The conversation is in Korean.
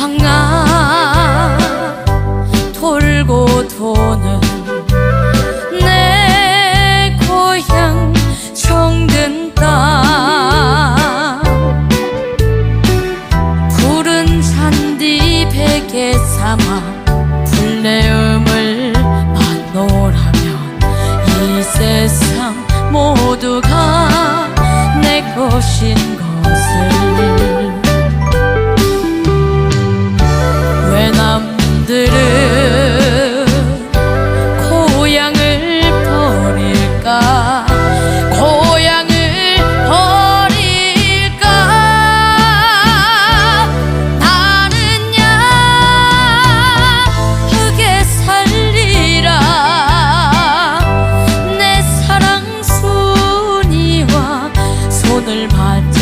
방아 돌고 도는 내 고향 정든 땅. 푸른 산뒤 베개 삼아 풀내음을 만노라면 이 세상 모두가 내 것인 것을 เกิผ่าน